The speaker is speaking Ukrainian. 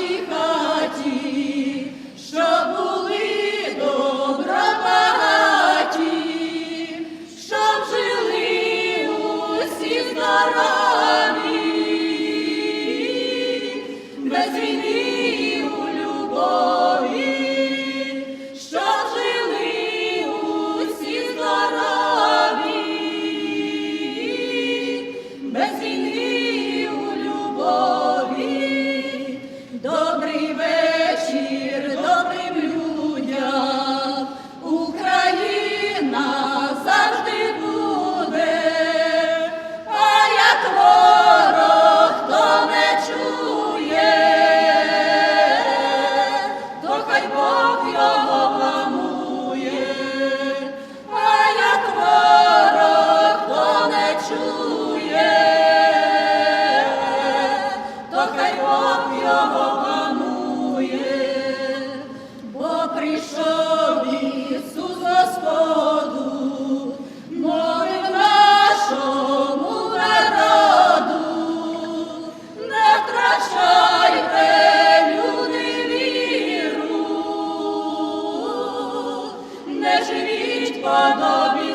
нашій хаті, були добра щоб жили усі без війни. подобі.